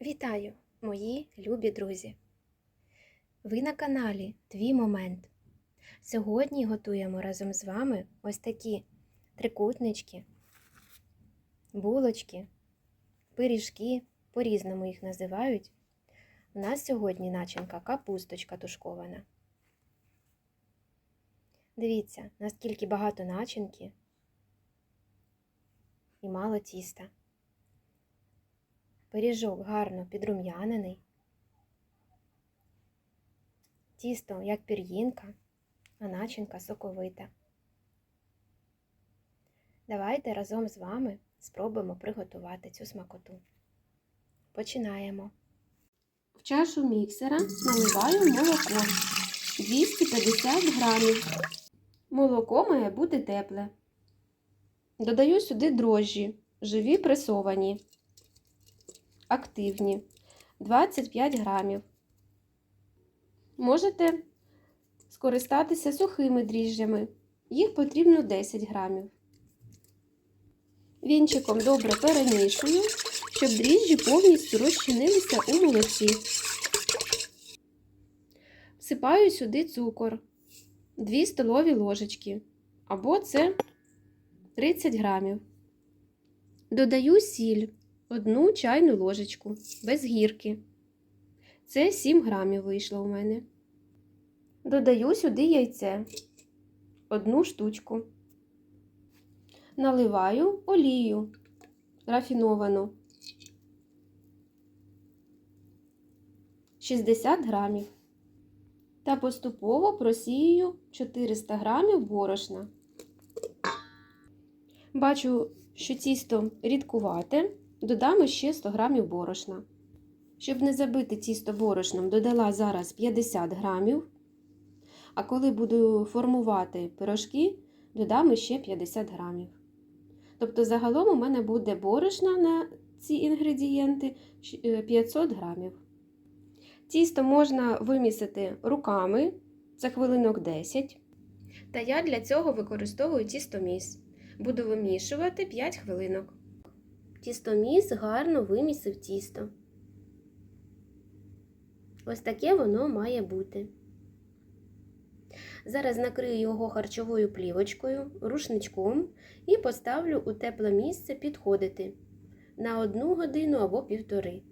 Вітаю, мої любі друзі! Ви на каналі Твій Момент. Сьогодні готуємо разом з вами ось такі трикутнички, булочки, пиріжки, по-різному їх називають. У нас сьогодні начинка капусточка тушкована. Дивіться, наскільки багато начинки і мало тіста. Пиріжок гарно підрум'янений. Тісто як пір'їнка, а начинка соковита. Давайте разом з вами спробуємо приготувати цю смакоту. Починаємо. В чашу міксера наливаю молоко 250 грамів. Молоко має бути тепле. Додаю сюди дрожжі, живі пресовані активні 25 грамів. Можете скористатися сухими дріжджами, їх потрібно 10 грамів. Вінчиком добре перемішую, щоб дріжджі повністю розчинилися у молоці. Всипаю сюди цукор 2 столові ложечки, або це 30 грамів. Додаю сіль одну чайну ложечку без гірки. Це 7 грамів вийшло у мене. Додаю сюди яйце, одну штучку. Наливаю олію рафіновану 60 грамів. Та поступово просію 400 грамів борошна. Бачу, що тісто рідкувате, додам ще 100 грамів борошна. Щоб не забити тісто борошном, додала зараз 50 грамів. А коли буду формувати пирожки, додам ще 50 грамів. Тобто, загалом у мене буде борошна на ці інгредієнти 500 грамів. Тісто можна вимісити руками за хвилинок 10. Та я для цього використовую тістоміс. Буду вимішувати 5 хвилинок. Тістоміс гарно вимісив тісто. Ось таке воно має бути. Зараз накрию його харчовою плівочкою, рушничком і поставлю у тепле місце підходити на одну годину або півтори.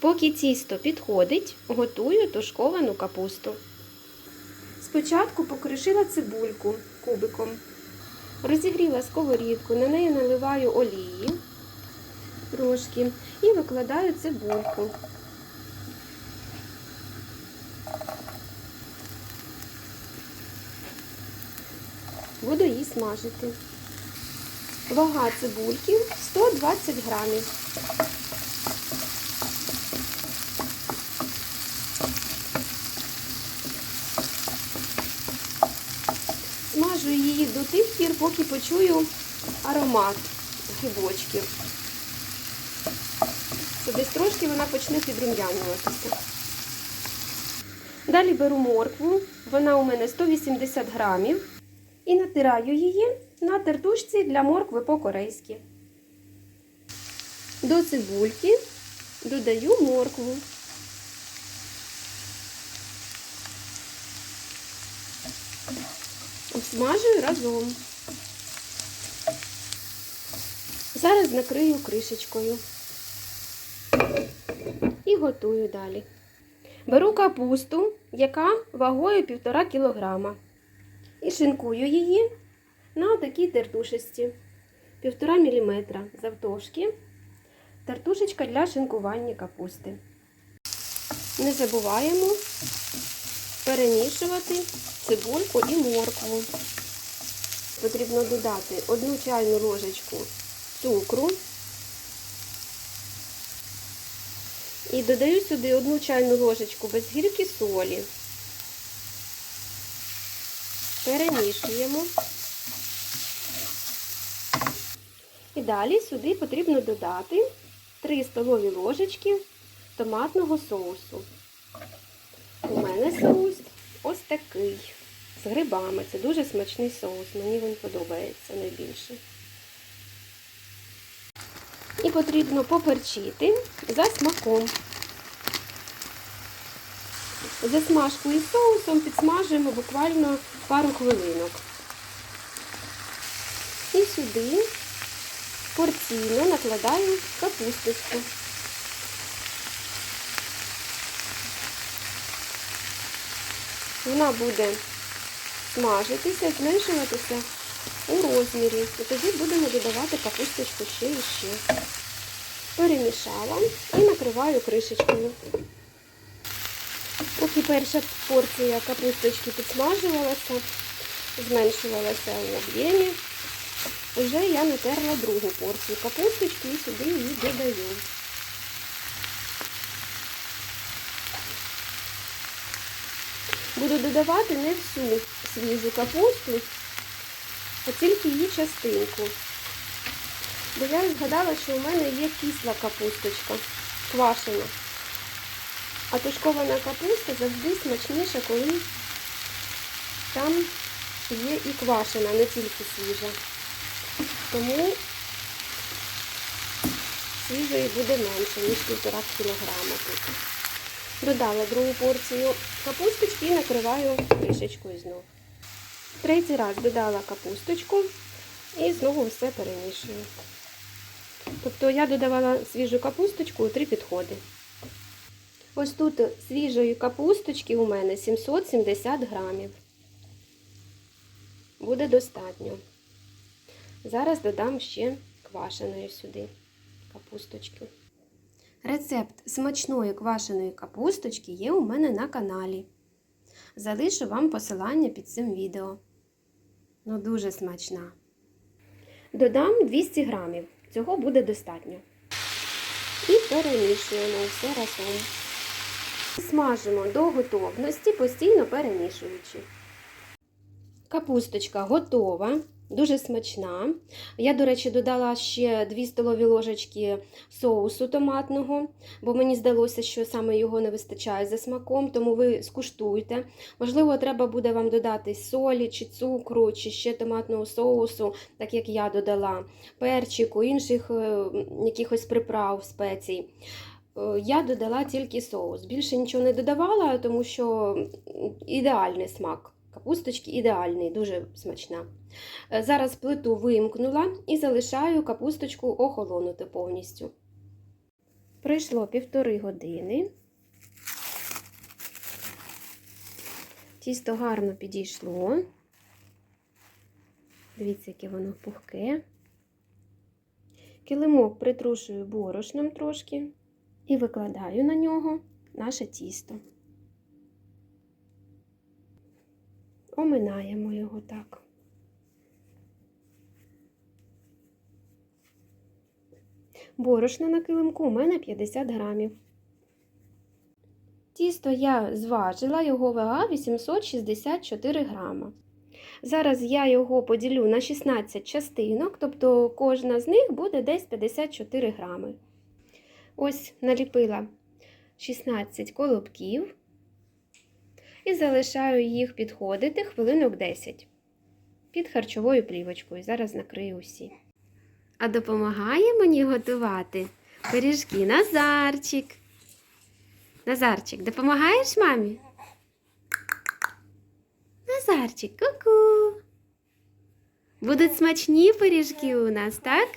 Поки тісто підходить, готую тушковану капусту. Спочатку покришила цибульку кубиком. Розігріла сковорідку, на неї наливаю олії трошки і викладаю цибульку. Буду її смажити. Вага цибульки 120 грамів. Її до тих пір, поки почую аромат грибочків. Це десь трошки вона почне підрум'янюватися. Далі беру моркву, вона у мене 180 грамів, і натираю її на тертушці для моркви по-корейськи. До цибульки додаю моркву. Обсмажую разом. Зараз накрию кришечкою і готую далі. Беру капусту, яка вагою 1,5 кг. І шинкую її на такій тертушечці 1,5 мм завтовшки. Тертушечка для шинкування капусти. Не забуваємо перемішувати цибульку і моркву. Потрібно додати одну чайну ложечку цукру. І додаю сюди одну чайну ложечку без гірки солі. Перемішуємо. І далі сюди потрібно додати 3 столові ложечки томатного соусу. У мене соус ось такий, з грибами. Це дуже смачний соус, мені він подобається найбільше. І потрібно поперчити за смаком. Засмажку із соусом підсмажуємо буквально пару хвилинок. І сюди порційно накладаю капусточку. Вона буде смажитися, зменшуватися у розмірі. І тоді будемо додавати капусточку ще і ще. Перемішала і накриваю кришечкою. Поки перша порція капусточки підсмажувалася, зменшувалася у об'ємі, вже я натерла другу порцію капусточки і сюди її додаю. Буду додавати не всю свіжу капусту, а тільки її частинку. Бо я згадала, що у мене є кисла капусточка, квашена. А тушкована капуста завжди смачніша, коли там є і квашена, не тільки свіжа. Тому свіжої буде менше, ніж півтора кілограма тут. Додала другу порцію капусточки і накриваю кришечкою знову. Третій раз додала капусточку і знову все перемішую. Тобто я додавала свіжу капусточку у три підходи. Ось тут свіжої капусточки у мене 770 грамів. Буде достатньо. Зараз додам ще квашеної сюди капусточки. Рецепт смачної квашеної капусточки є у мене на каналі. Залишу вам посилання під цим відео. Ну, дуже смачна. Додам 200 грамів. Цього буде достатньо. І перемішуємо все разом. Смажимо до готовності, постійно перемішуючи. Капусточка готова, дуже смачна. Я, до речі, додала ще 2 столові ложечки соусу томатного, бо мені здалося, що саме його не вистачає за смаком, тому ви скуштуйте. Можливо, треба буде вам додати солі, чи цукру, чи ще томатного соусу, так як я додала, перчику, інших е, якихось приправ, спецій. Е, Я додала тільки соус. Більше нічого не додавала, тому що ідеальний смак. Капусточки ідеальний, дуже смачна. Е, Зараз плиту вимкнула і залишаю капусточку охолонути повністю. Пройшло півтори години. Тісто гарно підійшло. Дивіться, яке воно пухке. Килимок притрушую борошном трошки і викладаю на нього наше тісто. Оминаємо його так. Борошна на килимку у мене 50 грамів. Тісто я зважила, його вага 864 грама. Зараз я його поділю на 16 частинок, тобто кожна з них буде десь 54 грами. Ось наліпила 16 колобків і залишаю їх підходити хвилинок 10 під харчовою плівочкою. Зараз накрию усі. А допомагає мені готувати пиріжки Назарчик. Назарчик, допомагаєш мамі? Назарчик, ку-ку. Будуть смачні пиріжки у нас, так?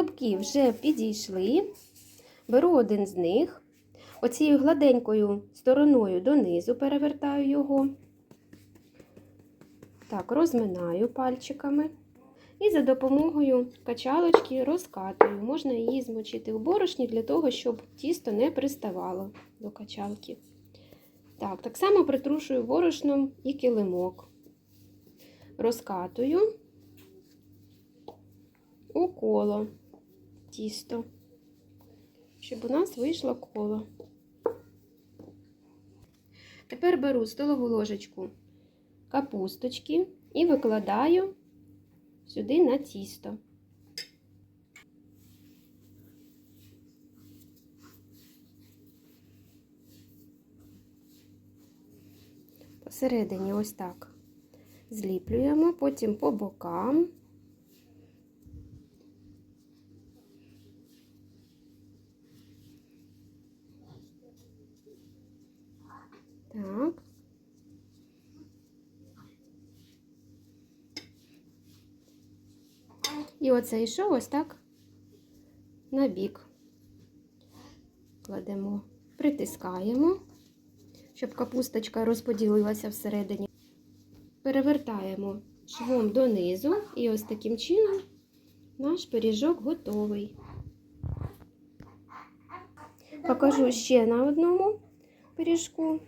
Колобки вже підійшли. Беру один з них. Оцією гладенькою стороною донизу перевертаю його. Так, розминаю пальчиками. І за допомогою качалочки розкатую. Можна її змочити у борошні для того, щоб тісто не приставало до качалки. Так, так само притрушую борошном і килимок. Розкатую у коло тісто, щоб у нас вийшло коло. Тепер беру столову ложечку капусточки і викладаю сюди на тісто. Посередині ось так зліплюємо, потім по бокам. Оце йшов ось так на бік. Кладемо, притискаємо, щоб капусточка розподілилася всередині. Перевертаємо швом донизу, і ось таким чином наш пиріжок готовий. Покажу ще на одному пиріжку.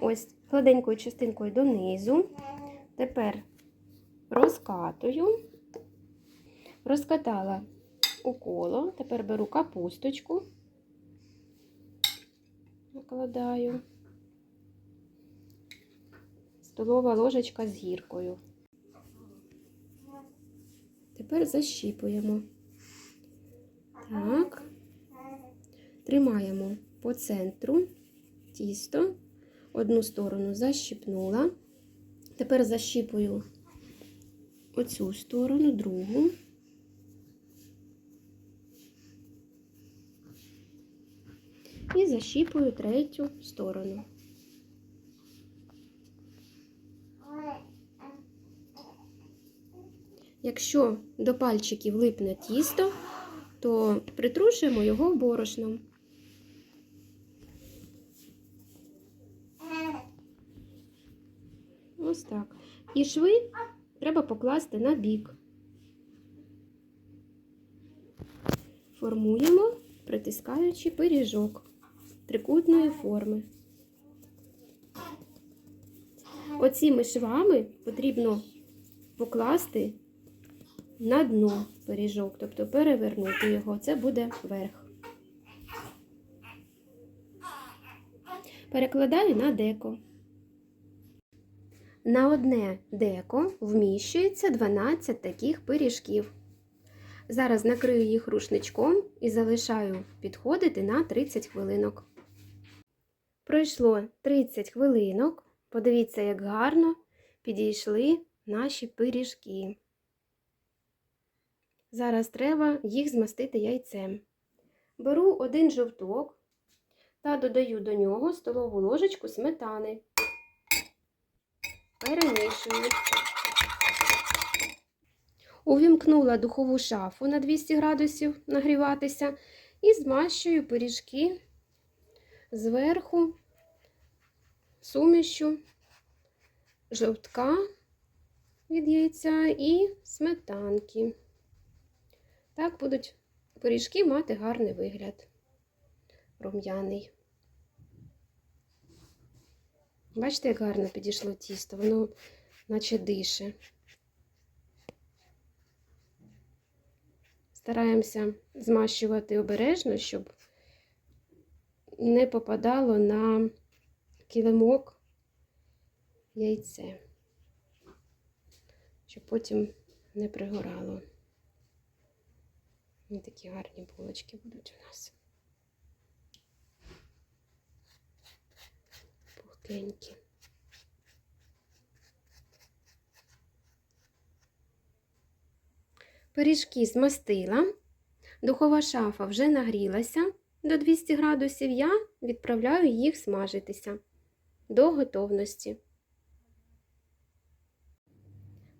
Ось гладенькою частинкою донизу. Тепер розкатую, розкатала у коло, тепер беру капусточку, накладаю, столова ложечка з гіркою. Тепер защіпуємо. Так, тримаємо по центру тісто, одну сторону защіпнула. Тепер защіпую оцю сторону, другу. І защіпую третю сторону. Якщо до пальчиків липне тісто, то притрушуємо його борошном. Ось так. І шви треба покласти на бік. Формуємо, притискаючи пиріжок трикутної форми. Оціми швами потрібно покласти на дно пиріжок, тобто перевернути його, це буде верх. Перекладаю на деко. На одне деко вміщується 12 таких пиріжків. Зараз накрию їх рушничком і залишаю підходити на 30 хвилинок. Пройшло 30 хвилинок. Подивіться, як гарно підійшли наші пиріжки. Зараз треба їх змастити яйцем. Беру один жовток та додаю до нього столову ложечку сметани. Перемішую. Увімкнула духову шафу на 200 градусів нагріватися і змащую пиріжки зверху сумішю жовтка від яйця і сметанки. Так будуть пиріжки мати гарний вигляд. Рум'яний. Бачите, як гарно підійшло тісто, воно наче дише. Стараємося змащувати обережно, щоб не попадало на килимок яйце, щоб потім не пригорало. Ось такі гарні булочки будуть у нас. Пухкенькі. Пиріжки змастила, духова шафа вже нагрілася до 200 градусів, я відправляю їх смажитися до готовності.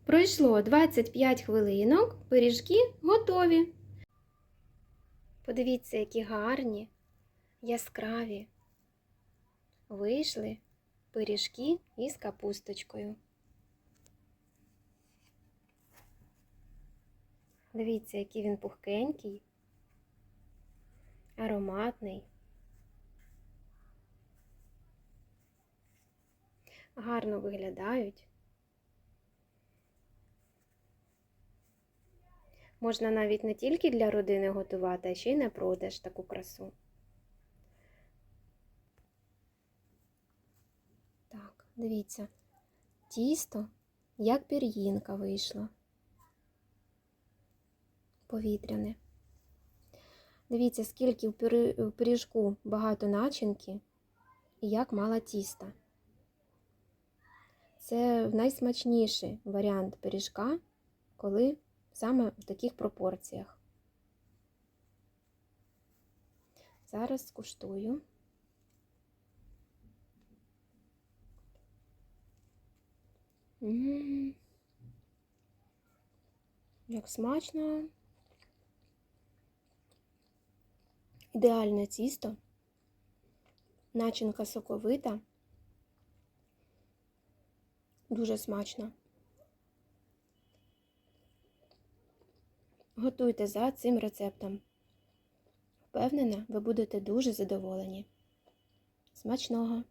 Пройшло 25 хвилинок, пиріжки готові. Подивіться, які гарні, яскраві. Вийшли пиріжки із капусточкою. Дивіться, який він пухкенький, ароматний. Гарно виглядають. Можна навіть не тільки для родини готувати, а ще й на продаж таку красу. Так, дивіться, тісто як пір'їнка вийшло. Повітряне. Дивіться, скільки в пиріжку багато начинки і як мало тіста. Це найсмачніший варіант пиріжка, коли саме в таких пропорціях. Зараз скуштую. М, Як смачно. Ідеальне тісто, начинка соковита, дуже смачно. Готуйте за цим рецептом. Впевнена, ви будете дуже задоволені. Смачного!